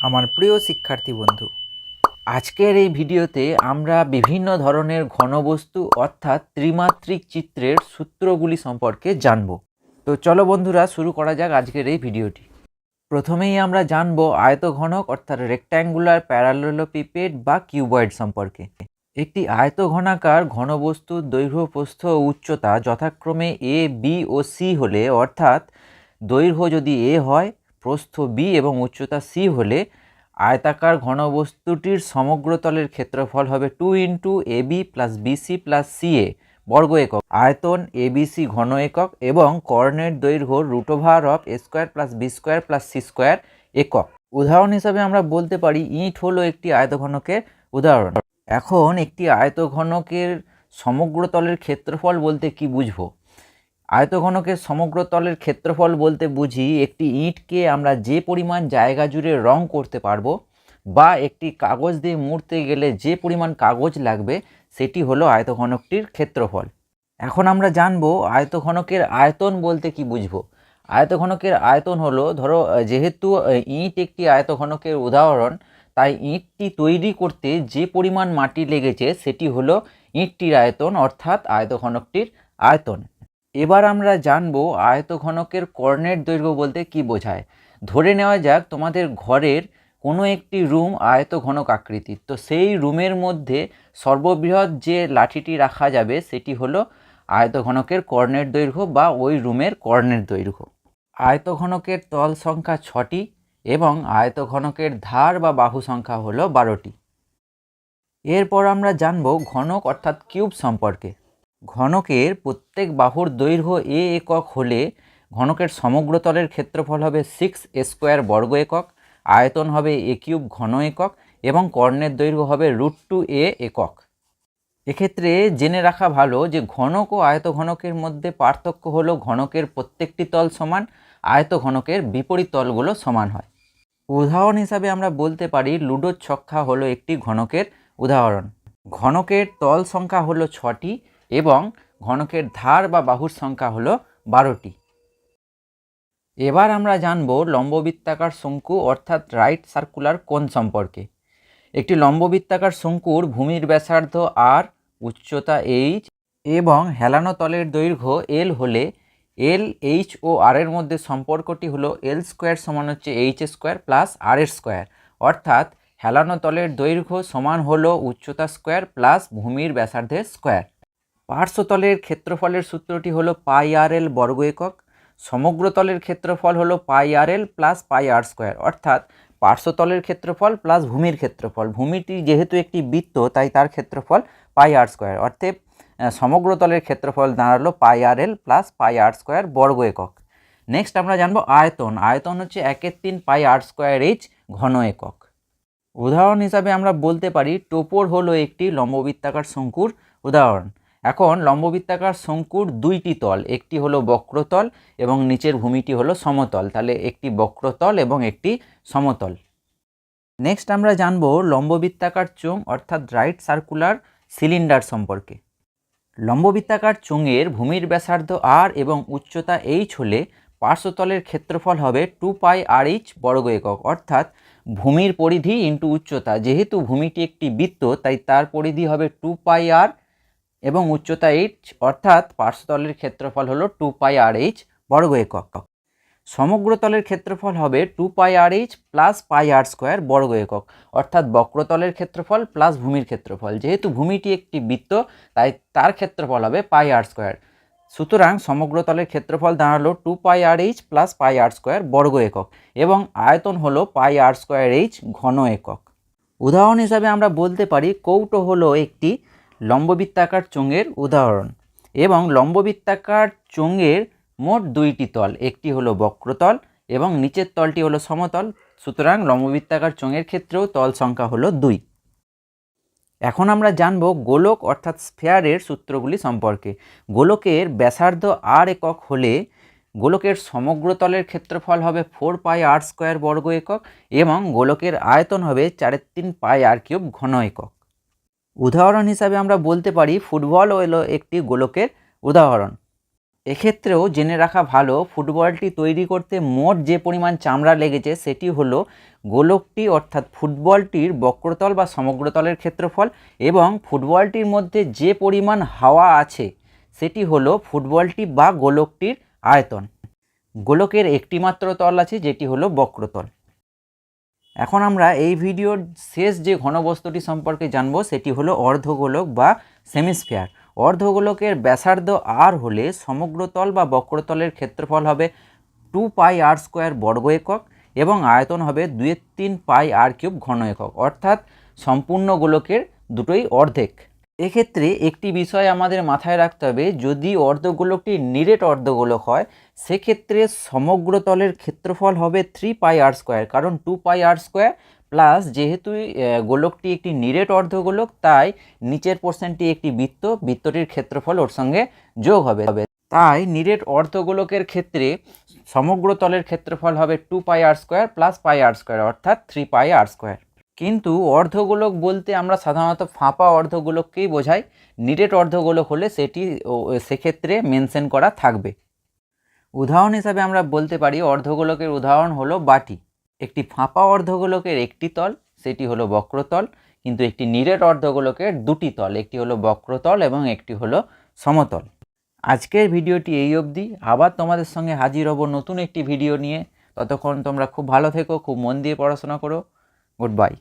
আমার প্রিয় শিক্ষার্থী বন্ধু। আজকের এই ভিডিওতে আমরা বিভিন্ন ধরনের ঘনবস্তু অর্থাৎ ত্রিমাত্রিক চিত্রের সূত্রগুলি সম্পর্কে জানব। তো চলো বন্ধুরা, শুরু করা যাক আজকের এই ভিডিওটি। প্রথমেই আমরা জানব আয়তঘনক অর্থাৎ রেক্ট্যাঙ্গুলার প্যারালেলোপিপেড বা কিউবয়েড সম্পর্কে। একটি আয়তঘনাকার ঘনবস্তুর দৈর্ঘ্য, প্রস্থ উচ্চতা যথাক্রমে এ বি ও সি হলে অর্থাৎ দৈর্ঘ্য যদি এ হয় প্রস্থ বি এবং উচ্চতা সি হলে আয়তাকার ঘনবস্তুটির সমগ্রতলের ক্ষেত্রফল হবে two into A B plus BC plus C A বর্গ একক। আয়তন এবিসি ঘন একক এবং কর্ণের দৈর্ঘ্য root over of A square plus B square plus C square একক। উদাহরণ হিসাবে আমরা বলতে পারি ইট হলো একটি আয়তঘনকের উদাহরণ। এখন একটি আয়তঘনকের সমগ্রতলের ক্ষেত্রফল বলতে কি বুঝব? আয়তঘনকের সমগ্র তলের ক্ষেত্রফল বলতে বুঝি একটি ইঁটকে আমরা যে পরিমাণ জায়গা জুড়ে রং করতে পারব বা একটি কাগজ দিয়ে মুড়তে গেলে যে পরিমাণ কাগজ লাগবে, সেটি হলো আয়তঘনকটির ক্ষেত্রফল। এখন আমরা জানব আয়তঘনকের আয়তন বলতে কি বুঝব? আয়তঘনকের আয়তন হলো, ধরো, যেহেতু ইঁট একটি আয়তঘনকের উদাহরণ, তাই ইঁটটি তৈরি করতে যে পরিমাণ মাটি লেগেছে, সেটি হলো ইঁটটির আয়তন, অর্থাৎ আয়তঘনকটির আয়তন। এবার আমরা জানব আয়তঘনকের কর্ণের দৈর্ঘ্য বলতে কি বোঝায়। ধরে নেওয়া যাক তোমাদের ঘরের কোনো একটি রুম আয়তঘনক আকৃতির। তো সেই রুমের মধ্যে সর্ববৃহৎ যে লাঠিটি রাখা যাবে সেটি হলো আয়তঘনকের কর্ণের দৈর্ঘ্য বা ওই রুমের কর্ণের দৈর্ঘ্য। আয়তঘনকের তল সংখ্যা ছটি এবং আয়তঘনকের ধার বা বাহু সংখ্যা হলো বারোটি। এরপর আমরা জানব ঘনক অর্থাৎ কিউব সম্পর্কে। ঘনকের প্রত্যেক বাহুর দৈর্ঘ্য এ একক হলে ঘনকের সমগ্র তলের ক্ষেত্রফল হবে সিক্স স্কোয়ার বর্গ একক, আয়তন হবে এ কিউব ঘন একক এবং কর্ণের দৈর্ঘ্য হবে রুট টু এ একক। এক্ষেত্রে জেনে রাখা ভালো যে ঘনক ও আয়ত ঘনকের মধ্যে পার্থক্য হলো ঘনকের প্রত্যেকটি তল সমান আয়ত ঘনকের বিপরীত তলগুলো সমান হয়। উদাহরণ হিসাবে আমরা বলতে পারি লুডোর ছক্কা হলো একটি ঘনকের উদাহরণ। ঘনকের তল সংখ্যা হলো ছটি এবং ঘনকের ধার বা বাহুর সংখ্যা হলো বারোটি। এবার আমরা জানব লম্ববৃত্তাকার শঙ্কু অর্থাৎ রাইট সার্কুলার কোন সম্পর্কে। একটি লম্ববৃত্তাকার শঙ্কুর ভূমির ব্যাসার্ধ আর, উচ্চতা এইচ এবং হেলানো তলের দৈর্ঘ্য এল হলে এল এইচ ও আর এর মধ্যে সম্পর্কটি হলো এল স্কোয়ার সমান হচ্ছে এইচ স্কোয়ার প্লাস আর এর স্কোয়ার অর্থাৎ হেলানো তলের দৈর্ঘ্য সমান হলো উচ্চতা স্কোয়ার প্লাস ভূমির ব্যাসার্ধের স্কোয়ার পার্শ্বতলের ক্ষেত্রফলের সূত্রটি হলো পাই আর এল বর্গ একক সমগ্র তলের ক্ষেত্রফল হলো পাই আর এল প্লাস পাই আর স্কোয়ার। অর্থাৎ পার্শ্বতলের ক্ষেত্রফল প্লাস ভূমির ক্ষেত্রফল। ভূমিটি যেহেতু একটি বৃত্ত তাই তার ক্ষেত্রফল পাই আর স্কোয়ার। অর্থে আহ, সমগ্র তলের ক্ষেত্রফল দাঁড়াল পাই আর এল প্লাস পাই আর স্কোয়ার বর্গ একক। নেক্সট আমরা জানব আয়তন। আয়তন হচ্ছে একের তিন পাই আর স্কোয়ার এইচ ঘন একক। উদাহরণ হিসাবে আমরা বলতে পারি টোপর হলো একটি লম্ববৃত্তাকার শঙ্কুর উদাহরণ। এখন লম্ববৃত্তাকার শঙ্কুর দুইটি তল, একটি হলো বক্রতল এবং নিচের ভূমিটি হলো সমতল। তাহলে একটি বক্রতল এবং একটি সমতল। নেক্সট আমরা জানব লম্ববৃত্তাকার চোঙ অর্থাৎ রাইট সার্কুলার সিলিন্ডার সম্পর্কে। লম্ববৃত্তাকার চোঙের ভূমির ব্যাসার্ধ আর এবং উচ্চতা এইচ হলে পার্শ্বতলের ক্ষেত্রফল হবে টু পাই আর এইচ বর্গ একক। অর্থাৎ ভূমির পরিধি ইন্টু উচ্চতা। যেহেতু ভূমিটি একটি বৃত্ত, তাই তার পরিধি হবে টু পাই আর এবং উচ্চতা এইচ অর্থাৎ পার্শ্বতলের ক্ষেত্রফল হলো টু পাই আর এইচ বর্গ একক। সমগ্র তলের ক্ষেত্রফল হবে two pi R H plus pi R square বর্গ একক, অর্থাৎ বক্রতলের ক্ষেত্রফল প্লাস ভূমির ক্ষেত্রফল। যেহেতু ভূমিটি একটি বৃত্ত, তাই তার ক্ষেত্রফল হবে পাই আর স্কোয়ার সুতরাং সমগ্র তলের ক্ষেত্রফল দাঁড়াল two pi R H plus pi R square বর্গ একক এবং আয়তন হলো পাই আর স্কোয়ার এইচ ঘন একক। উদাহরণ হিসাবে আমরা বলতে পারি কৌটো হলো একটি লম্ববৃত্তাকার চোঙের উদাহরণ এবং লম্ববৃত্তাকার চোঙের মোট দুইটি তল, একটি হলো বক্রতল এবং নিচের তলটি হলো সমতল। সুতরাং লম্ববৃত্তাকার চোঙের ক্ষেত্রেও তল সংখ্যা হলো দুই। এখন আমরা জানব গোলক অর্থাৎ স্ফেয়ারের সূত্রগুলি সম্পর্কে। গোলকের ব্যাসার্ধ আর একক হলে গোলকের সমগ্র তলের ক্ষেত্রফল হবে ফোর পাই আর স্কোয়ার বর্গ একক এবং গোলকের আয়তন হবে চারের তিন পাই আর কিউব ঘন একক। উদাহরণ হিসাবে আমরা বলতে পারি ফুটবল হলো একটি গোলকের উদাহরণ। এক্ষেত্রেও জেনে রাখা ভালো, ফুটবলটি তৈরি করতে মোট যে পরিমাণ চামড়া লেগেছে সেটি হলো গোলকটি অর্থাৎ ফুটবলটির বক্রতল বা সমগ্রতলের ক্ষেত্রফল এবং ফুটবলটির মধ্যে যে পরিমাণ হাওয়া আছে সেটি হলো ফুটবলটি বা গোলকটির আয়তন। গোলকের একটি মাত্র তল আছে যেটি হলো বক্রতল। এখন আমরা এই ভিডিওর শেষ যে ঘনবস্তুটি সম্পর্কে জানব, সেটি হলো অর্ধগোলক বা সেমিস্ফিয়ার। অর্ধগোলকের ব্যাসার্ধ আর হলে সমগ্রতল বা বক্রতলের ক্ষেত্রফল হবে টু পাই আর স্কোয়ার বর্গ একক এবং আয়তন হবে দুয়ের তিন পাই আর কিউব ঘন একক। অর্থাৎ সম্পূর্ণ গোলকের দুটোই অর্ধেক। এক্ষেত্রে একটি বিষয় আমাদের মাথায় রাখতে হবে, যদি অর্ধগোলকটি নিরেট অর্ধগোলক হয় সেক্ষেত্রে সমগ্র তলের ক্ষেত্রফল হবে থ্রি পাই আর স্কোয়ার কারণ two pi R square plus যেহেতু গোলকটি একটি নিরেট অর্ধগোলক, তাই নিচের পোর্শনটি একটি বৃত্ত, বৃত্তটির ক্ষেত্রফল ওর সঙ্গে যোগ হবে। তাই নিরেট অর্ধগোলকের ক্ষেত্রে সমগ্র তলের ক্ষেত্রফল হবে two pi R square plus pi R square অর্থাৎ থ্রি পাই আর স্কোয়ার কিন্তু অর্ধগোলক বলতে আমরা সাধারণত ফাঁপা অর্ধগোলককেই বোঝাই। নিরেট অর্ধগোলক হলে সেটি সেক্ষেত্রে মেনশন করা থাকবে। উদাহরণ হিসাবে আমরা বলতে পারি, অর্ধগোলকের উদাহরণ হলো বাটি। একটি ফাঁপা অর্ধগোলকের একটি তল, সেটি হলো বক্রতল, কিন্তু একটি নিরেট অর্ধগোলকের দুটি তল, একটি হলো বক্রতল এবং একটি হলো সমতল। আজকের ভিডিওটি এই অবধি। আবার তোমাদের সঙ্গে হাজির হব নতুন একটি ভিডিও নিয়ে। ততক্ষণ তোমরা খুব ভালো থেকো, খুব মন দিয়ে পড়াশোনা করো। Good bye.